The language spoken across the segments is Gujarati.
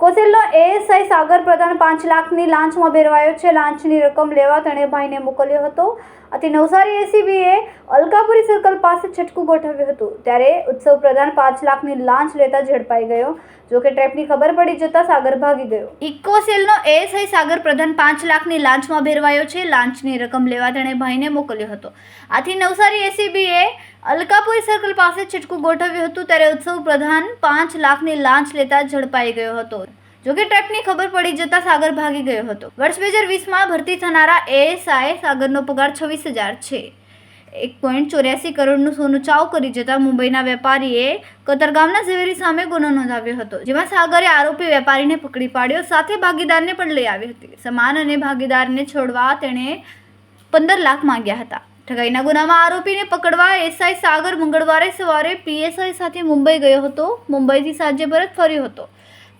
ઇકોસેલનો એએસઆઈ સાગર પ્રધાન પાંચ લાખની લાંચમાં ભેરવાયો છે. લાંચની રકમ લેવા તેણે ભાઈને મોકલ્યો હતો. આથી નવસારી એસીબીએ અલકાપુરી સર્કલ પાસે છટકું ગોઠવ્યું હતું. ત્યારે ઉત્સવ પ્રધાન પાંચ લાખની લાંચ લેતા ઝડપાઈ ગયો. જો કે ટ્રેપની ખબર પડી જતાં સાગર ભાગી ગયો. ઇકોસેલનો એએસઆઈ સાગર પ્રધાન પાંચ લાખની લાંચમાં ભેરવાયો છે. લાંચની રકમ લેવા તેણે ભાઈને મોકલ્યો હતો. આથી નવસારી એસીબીએ અલકાપુરી સર્કલ પાસે છટકું ગોઠવ્યું હતું ત્યારે ઉત્સવ પ્રધાન પાંચ લાખની લાંચ લેતા ઝડપાઈ ગયો હતો. જોકે ટ્રેપની ખબર પડી જતા સાગર ભાગી ગયો હતો. વર્ષ બે હજાર વીસમાં ભરતી થનારા એએસઆઈ સાગરનો પગાર છવ્વીસ હજાર છે. એક પોઈન્ટ ચોર્યાસી કરોડનું સોનું ચાવ કરી જતા મુંબઈના વેપારીએ કતરગામના ઝવેરી સામે ગુનો નોંધાવ્યો હતો, જેમાં સાગરે આરોપી વેપારીને પકડી પાડ્યો, સાથે ભાગીદારને પણ લઈ આવી હતી. સમાન અને ભાગીદારને છોડવા તેણે પંદર લાખ માંગ્યા હતા. ઠગાઈના ગુનામાં આરોપીને પકડવા એસઆઈ સાગર મંગળવારે સવારે પીએસઆઈ સાથે મુંબઈ ગયો હતો. મુંબઈથી સાંજે પરત ફર્યો હતો.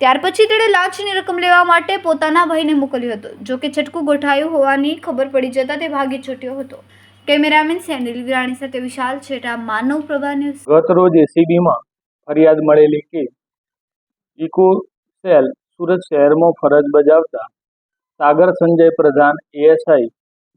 ત્યાર પછી તેણે લાંચની રકમ લેવા માટે પોતાના ભાઈને મોકલ્યો હતો. જો કે છટકું ગોઠાયું હોવાની ખબર પડી જતાં તે ભાગી છૂટ્યો હતો. કેમેરામેન સેન્ડિલ વિરાણી સાથે વિશાલ છેટા, માનવ પ્રભા ન્યૂઝ. ગત રોજ એસીબીમાં ફરિયાદ મળેલી કે ઇકો સેલ સુરત શહેરમાં ફરજ બજાવતા સાગર સંજય પ્રધાન એએસઆઈ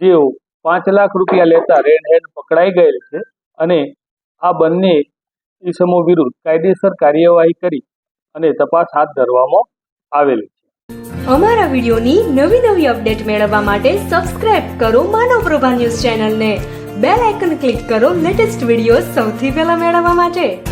જેઓ પાંચ લાખ રૂપિયા લેતા રેડ હેન્ડ પકડાઈ ગયેલ છે અને આ બંને ઈસમો વિરુદ્ધ કાયદેસર કાર્યવાહી કરી અને તપાસ હાથ ધરવામાં આવેલી છે. અમારા વિડીયોની નવી નવી અપડેટ મેળવવા માટે સબસ્ક્રાઇબ કરો માનવ પ્રભા ન્યૂઝ ચેનલને. બેલ આઇકન ક્લિક કરો લેટેસ્ટ વીડિયો સૌથી પહેલા મેળવવા માટે.